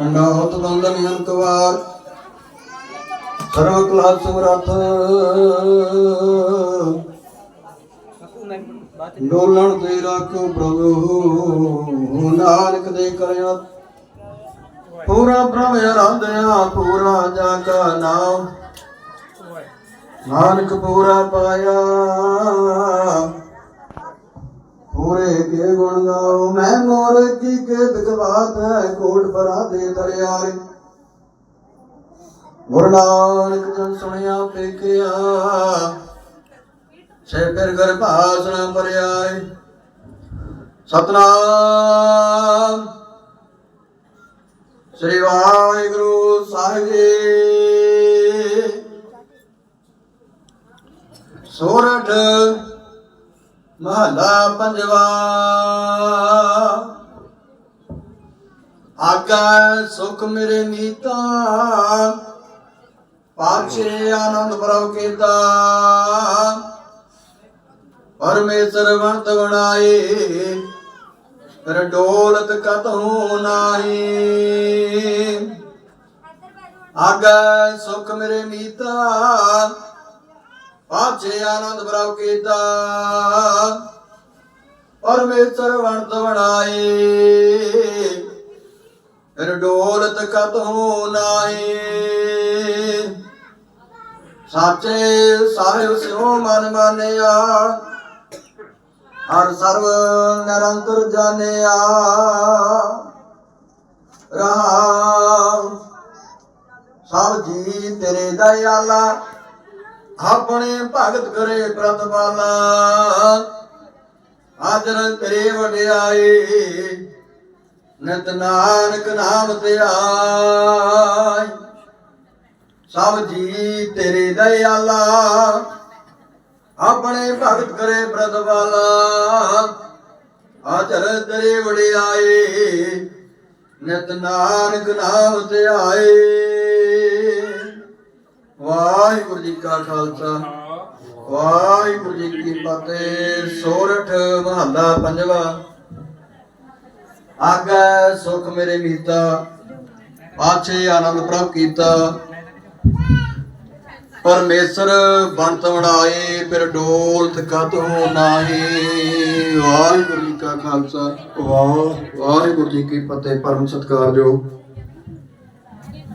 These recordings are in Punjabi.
ਅੰਡਾਹਤ ਬੰਦਨ ਅੰਤਵਾਰ ਸਰਵ ਕਲਾ ਸਮਰੱਥ। ਡੋਲਣ ਤੇ ਰੱਖੋ ਪ੍ਰਭੂ ਨਾਨਕ ਦੇ ਕਰਿਆ। ਪੂਰਾ ਪ੍ਰਭ ਅਰਾਧਿਆ ਪੂਰਾ ਜਾ ਕਾ ਨਾਮ। ਨਾਨਕ ਪੂਰਾ ਪਾਇਆ। ਪੂਰੇ ਕੇ ਗੁਣ ਗਾਓ, ਮੈਂ ਮੋਰ ਕੀ ਕੇ ਦਗਵਾਤ ਹੈ, ਕੋਟ ਭਰਾ ਦੇ ਦਰਿਆਰੇ। ਗੁਰੂ ਨਾਨਕ ਜਨ ਸੁਣਿਆ ਪੇਖਿਆ ਸੇ ਫਿਰ ਘਰ ਭਾਸਣਾ ਪਰਿਆਏ ਸਤਨਾਮ। ਸ੍ਰੀ ਵਾਹਿਗੁਰੂ ਸਾਹਿਬ ਜੀ। ਸੋਰਠ ਮਹਲਾ ਪੰਜਵਾ। ਆਗਾ ਸੁਖ ਮੇਰੇ ਮੀਤਾ ਪਾਛੇ ਆਨੰਦ ਪ੍ਰਭ ਕੀਤਾ। ਪਰਮੇਸ਼ਰ ਵੰਤ ਬਣਾਏ, ਫਿਰ ਡੋਲਤ ਕਤਹੂ ਨਾਹੀ। ਆਗਾ ਸੁਖ ਮੇਰੇ ਮੀਤਾ ਪਾਛੇ ਆਨੰਦ ਪ੍ਰਭ ਕੀਤਾ। ਪਰਮੇਸ਼ਰ ਵੰਤ ਬਣਾਏ। ਫਿਰ ਡੋਲਤ ਕਤਹੂ ਨਾਹੀ। ਸਾਚੇ ਸਾਹਿਬ ਸਿਓ ਮਨ ਮਾਨਿਆ। ਹਰ ਸਰਵ ਨਿਰੰਤਰ ਜਾਣਿਆ। ਰਾਮ, ਸਭ ਜੀ ਤੇਰੇ ਦਇਆਲਾ। ਆਪਣੇ ਭਗਤ ਕਰੇ ਪ੍ਰਤਪਾਲਾ। ਆਦਰ ਤੇਰੇ ਵਡਿਆਏ ਨਿਤ ਨਾਨਕ ਨਾਮ ਤੇ ਆਈ। ਸਭ ਜੀ ਤੇਰੇ ਦਇਆਲਾ। ਆਪਣੇ ਭਗਤ ਕਰੇ ਪ੍ਰਤਪਾਲਾ। ਆਦਰ ਤੇਰੇ ਵਡਿਆਏ ਨਿਤ ਨਾਨਕ ਨਾਮ ਤੇ ਆਏ ਵਾਹਿਗੁਰੂ ਜੀ ਕਾ ਖਾਲਸਾ। ਵਾਹਿਗੁਰੂ ਜੀ ਕੀ ਫਤਿਹ। ਸੋਰਠ ਮਹੱਲਾ ਪੰਜਵਾ। ਆਗੈ ਸੁਖ ਮੇਰੇ ਮੀਤਾ। ਪਾਛੇ ਆਨੰਦ ਪ੍ਰਭ ਕੀਤਾ। ਪਰਮੇਸ਼ਰ ਬੰਤ ਬਣਾਏ ਫਿਰ ਡੋਲ ਤਕਤ ਹੋ ਨਾਹੀ। ਵਾਹਿਗੁਰੂ ਜੀ ਕਾ ਖਾਲਸਾ। ਵਾਹ, ਵਾਹਿਗੁਰੂ ਜੀ ਕੀ ਫਤਿਹ। ਪਰਮ ਸਤਿਕਾਰਯੋਗ।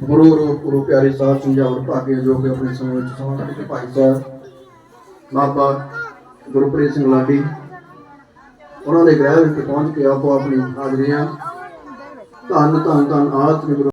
ਗੁਰੂ ਰੂਪ, ਗੁਰੂ ਪਿਆਰੇ ਸਾਹਿਬ ਸਮਝਾਉਣ ਭਾਗੇ ਜੋ ਕਿ ਆਪਣੇ ਸਮੇਂ ਵਿੱਚ ਸਮਾਂ ਕੱਢ ਕੇ ਭਾਈ ਸਾਹਿਬ, ਬਾਬਾ ਗੁਰਪ੍ਰੀਤ ਸਿੰਘ ਲਾਡੀ, ਉਹਨਾਂ ਦੇ ਗ੍ਰਹਿ ਵਿੱਚ ਪਹੁੰਚ ਕੇ ਆਪੋ ਆਪਣੀ ਹਾਜ਼ਰੀਆਂ। ਧੰਨ ਧੰਨ ਧੰਨ ਆਤਮ